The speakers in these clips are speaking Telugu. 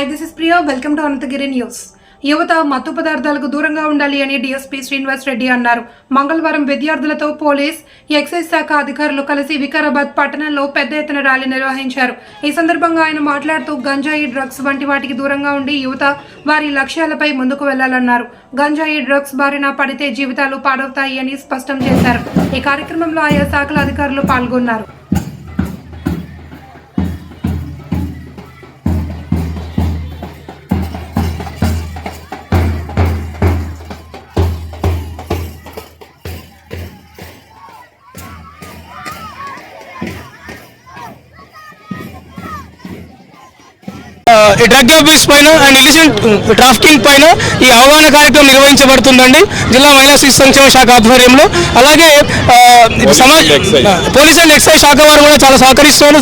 Media welcome to Ananthagiri news యువత మత్తు పదార్థాలకు దూరంగా ఉండాలి అని డీఎస్పీ శ్రీనివాస్ రెడ్డి అన్నారు. మంగళవారం విద్యార్థులతో పోలీస్ ఎక్సైజ్ శాఖ అధికారులు కలిసి వికారాబాద్ పట్టణంలో పెద్ద ఎత్తున ర్యాలీ నిర్వహించారు. ఈ సందర్భంగా ఆయన మాట్లాడుతూ గంజాయి డ్రగ్స్ వంటి వాటికి దూరంగా ఉండి యువత వారి లక్ష్యాలపై ముందుకు వెళ్ళాలన్నారు గంజాయి డ్రగ్స్ బారిన పడితే జీవితాలు పాడవుతాయి అని స్పష్టం చేశారు. ఈ కార్యక్రమంలో ఆయా శాఖల అధికారులు పాల్గొన్నారు. డ్రగ్ అబ్యూస్ పైన అండ్ ఇలిసిట్ ట్రాఫికింగ్ పైన ఈ అవగాహన కార్యక్రమం నిర్వహించబడుతుందండి. జిల్లా మహిళా శిశు సంక్షేమ శాఖ ఆధ్వర్యంలో. అలాగే సమాజ్ పోలీస్ అండ్ ఎక్సైజ్ శాఖ వారు కూడా చాలా సహకరిస్తున్నారు.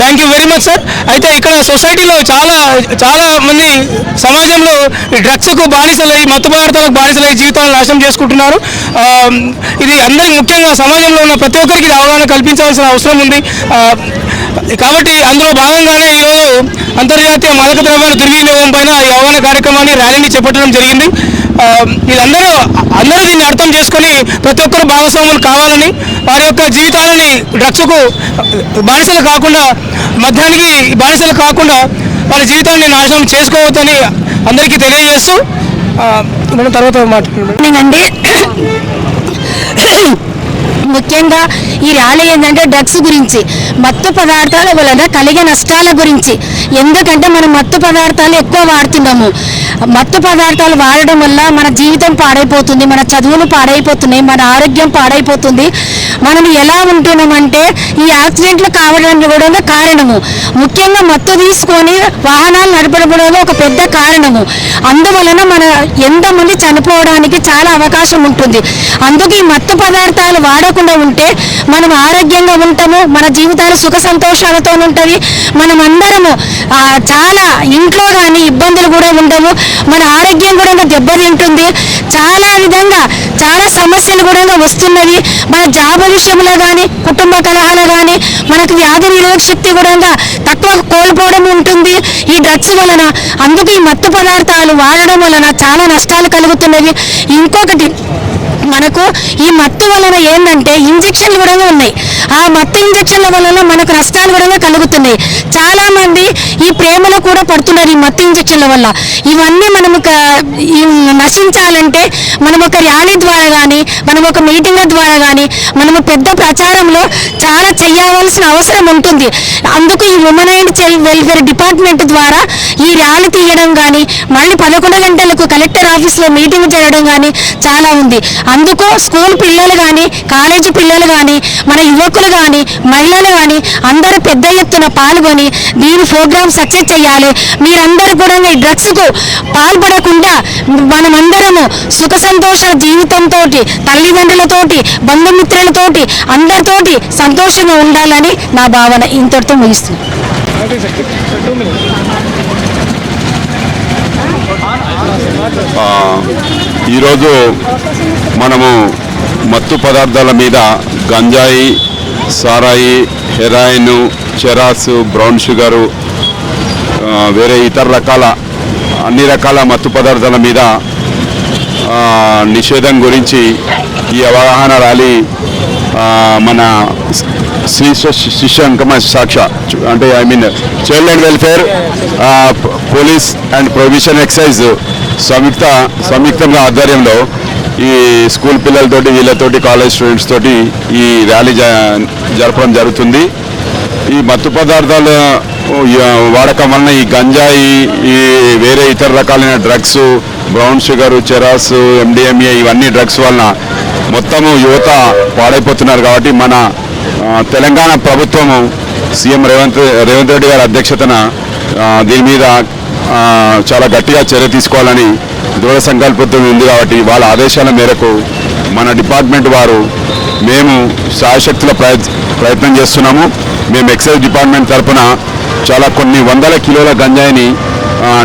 Thank you very much sir అయితే ఇక్కడ సొసైటీలో చాలా చాలా మంది సమాజంలో ఈ డ్రగ్స్కు బానిసలై మత్తు పదార్థాలకు బానిసలై జీవితాలను నాశనం చేసుకుంటున్నారు. ఇది అందరికి ముఖ్యంగా సమాజంలో ఉన్న ప్రతి ఒక్కరికి ఇది అవగాహన కల్పించాల్సిన అవసరం ఉంది. కాబట్టి అందులో భాగంగానే ఈరోజు అంతర్జాతీయ మాదక ద్రవ్యాల దుర్వినియోగం పైన ఈ అవగాహన కార్యక్రమాన్ని ర్యాలీని చేపట్టడం జరిగింది. వీళ్ళందరూ అందరూ దీన్ని అర్థం చేసుకొని ప్రతి ఒక్కరు భాగస్వాములు కావాలని వారి యొక్క జీవితాలని డ్రగ్స్కు బానిసలు కాకుండా మద్యానికి బానిసలు కాకుండా వాళ్ళ జీవితాన్ని నాశనం చేసుకోవద్దని అందరికీ తెలియజేస్తూ మనం తర్వాత మాట్లాడుకుంటాం అండి ముఖ్యంగా ఈ ర్యాలీ ఏంటంటే డ్రగ్స్ గురించి మత్తు పదార్థాల వలన కలిగే నష్టాల గురించి. ఎందుకంటే మనం మత్తు పదార్థాలు ఎక్కువ వాడుతున్నాము మత్తు పదార్థాలు వాడడం వల్ల మన జీవితం పాడైపోతుంది మన చదువులు పాడైపోతున్నాయి మన ఆరోగ్యం పాడైపోతుంది. మనం ఎలా ఉంటున్నామంటే ఈ యాక్సిడెంట్లు కావడానికి కూడా కారణము. ముఖ్యంగా మత్తు తీసుకొని వాహనాలు నడపడం కూడా ఒక పెద్ద కారణము. అందువలన మన ఎంతమంది చనిపోవడానికి చాలా అవకాశం ఉంటుంది. అందుకే ఈ మత్తు పదార్థాలు వాడకుండా ఉంటే మనం ఆరోగ్యంగా ఉంటాము మన జీవితాలు సుఖ సంతోషాలతో ఉంటుంది మనం అందరము చాలా ఇంట్లో కానీ ఇబ్బందులు కూడా ఉండవు. మన ఆరోగ్యం కూడా దెబ్బతింటుంది. చాలా విధంగా చాలా సమస్యలు కూడా వస్తున్నవి. మన జాబ్ విషయంలో కానీ కుటుంబ కలహాలు కానీ మనకు వ్యాధి నిరోధక శక్తి కూడా తక్కువ కోల్పోవడం ఉంటుంది. ఈ డ్రగ్స్ వలన అందుకు ఈ మత్తు పదార్థాలు వాడడం వలన చాలా నష్టాలు కలుగుతున్నవి. ఇంకొకటి మనకు ఈ మత్తు వలన ఏంటంటే ఇంజక్షన్లు కూడా ఉన్నాయి. ఆ మత్తు ఇంజక్షన్ల వల్ల మనకు నష్టాలు కూడా కలుగుతున్నాయి. చాలా మంది ఈ ప్రేమలో కూడా పడుతున్నారు ఈ మత్తు ఇంజక్షన్ల వల్ల. ఇవన్నీ మనము నశించాలంటే మనం ఒక ర్యాలీ ద్వారా కానీ మనం ఒక మీటింగ్ల ద్వారా కానీ మనము పెద్ద ప్రచారంలో చాలా చేయవలసిన అవసరం ఉంటుంది. అందుకు ఈ women and child welfare department ద్వారా ఈ ర్యాలీ తీయడం కానీ మళ్ళీ పదకొండు గంటలకు కలెక్టర్ ఆఫీస్లో మీటింగ్ చేయడం కానీ చాలా ఉంది. అందుకు స్కూల్ పిల్లలు కానీ కాలేజీ పిల్లలు కానీ మన యువకులు కానీ మహిళలు కానీ అందరూ పెద్ద ఎత్తున పాల్గొని దీని ప్రోగ్రామ్ సక్సెస్ చేయాలి మీరందరూ కూడా ఈ డ్రగ్స్కు పాల్పడకుండా మనమందరము సుఖ సంతోష జీవితంతో తల్లిదండ్రులతోటి బంధుమిత్రులతోటి అందరితోటి సంతోషంగా ఉండాలని నా భావన ఇంతటితో ముగిస్తుంది ఆ, ఈరోజు మనము మత్తు పదార్థాల మీద గంజాయి సారాయి హెరాయిన్ చెరాసు బ్రౌన్ షుగరు వేరే ఇతర రకాల అన్ని రకాల మత్తు పదార్థాల మీద నిషేధం గురించి ఈ అవగాహన ర్యాలీ మన శ్రీ శిష్య అంకమ సాక్ష అంటే I mean child and welfare police and prohibition excise సంయుక్త సంయుక్తంగా ఆధ్వర్యంలో ఈ స్కూల్ పిల్లలతోటి వీళ్ళతోటి కాలేజ్ స్టూడెంట్స్ తోటి ఈ ర్యాలీ జ- జరపడం జరుగుతుంది. ఈ మత్తు పదార్థాల వాడకం వలన ఈ గంజాయి ఈ వేరే ఇతర రకాలైన డ్రగ్స్ బ్రౌన్ షుగర్ చెరాస్ ఎండిఎంఏ ఇవన్నీ డ్రగ్స్ వలన మొత్తము యువత పాడైపోతున్నారు కాబట్టి మన తెలంగాణ ప్రభుత్వము సీఎం రేవంత్ రేవంత్ రెడ్డి గారి అధ్యక్షతన దీని మీద చాలా గట్టిగా చర్య తీసుకోవాలని దృఢ సంకల్పంతో ఉంది కాబట్టి వాళ్ళ ఆదేశాల మేరకు మన డిపార్ట్మెంట్ వారు మేము సాయశక్తుల ప్రయత్నం చేస్తున్నాము. మేము ఎక్సైజ్ డిపార్ట్మెంట్ తరఫున చాలా కొన్ని వందల కిలోల గంజాయిని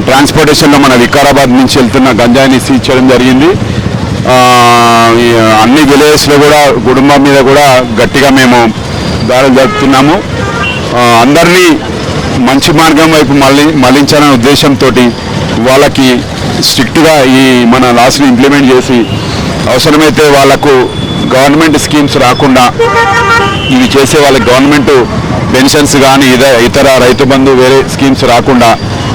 ట్రాన్స్పోర్టేషన్లో మన వికారాబాద్ నుంచి వెళ్తున్న గంజాయిని సీజ్ చేయడం జరిగింది. అన్ని విలేజ్లో కూడా కుటుంబం మీద కూడా గట్టిగా మేము దాడులు జరుపుతున్నాము. అందరినీ మంచి మార్గం వైపు మళ్ళీ మళ్ళించాలనే ఉద్దేశంతో వాళ్ళకి స్ట్రిక్ట్గా ఈ మన లాస్ని ఇంప్లిమెంట్ చేసి అవసరమైతే వాళ్ళకు గవర్నమెంట్ స్కీమ్స్ రాకుండా ఇవి చేసే వాళ్ళకి గవర్నమెంట్ పెన్షన్స్ కానీ ఇతర రైతు బంధు వేరే స్కీమ్స్ రాకుండా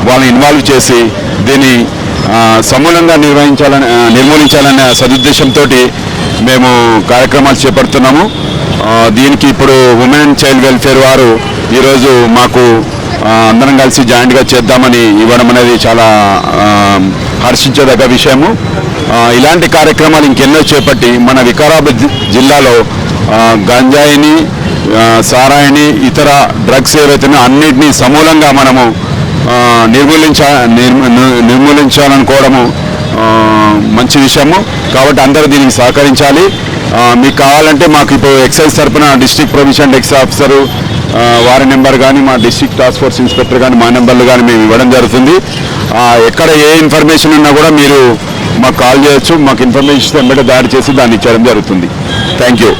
వాళ్ళని ఇన్వాల్వ్ చేసి దీన్ని సమూలంగా నిర్వహించాలని నిర్మూలించాలనే సదుద్దేశంతో మేము కార్యక్రమాలు చేపడుతున్నాము. దీనికి ఇప్పుడు ఉమెన్ అండ్ చైల్డ్ వెల్ఫేర్ వారు ఈరోజు మాకు అందరం కలిసి జాయింట్గా చేద్దామని ఇవ్వడం అనేది చాలా హర్షించదగ్గ విషయము. ఇలాంటి కార్యక్రమాలు ఇంకెన్నో చేపట్టి మన వికారాబాద్ జిల్లాలో గంజాయిని సారాయిని ఇతర డ్రగ్స్ ఏవైతేనో అన్నిటినీ సమూలంగా మనము నిర్మూలించ నిర్మూలించాలనుకోవడము మంచి విషయము. కాబట్టి అందరూ దీనికి సహకరించాలి. మీకు కావాలంటే మాకు ఇప్పుడు ఎక్సైజ్ తరపున డిస్ట్రిక్ట్ ప్రొవిషన్ ఎక్స్ ఆఫీసరు వారి నెంబర్ కానీ మా డిస్ట్రిక్ట్ టాస్క్ ఫోర్స్ ఇన్స్పెక్టర్ కానీ మా నెంబర్లు కానీ మేము ఇవ్వడం జరుగుతుంది. ఎక్కడ ఏ ఇన్ఫర్మేషన్ ఉన్నా కూడా మీరు మాకు కాల్ చేయొచ్చు. మాకు ఇన్ఫర్మేషన్ వెంబడి దాడి చేసి దాన్ని ఇచ్చడం జరుగుతుంది. Thank you.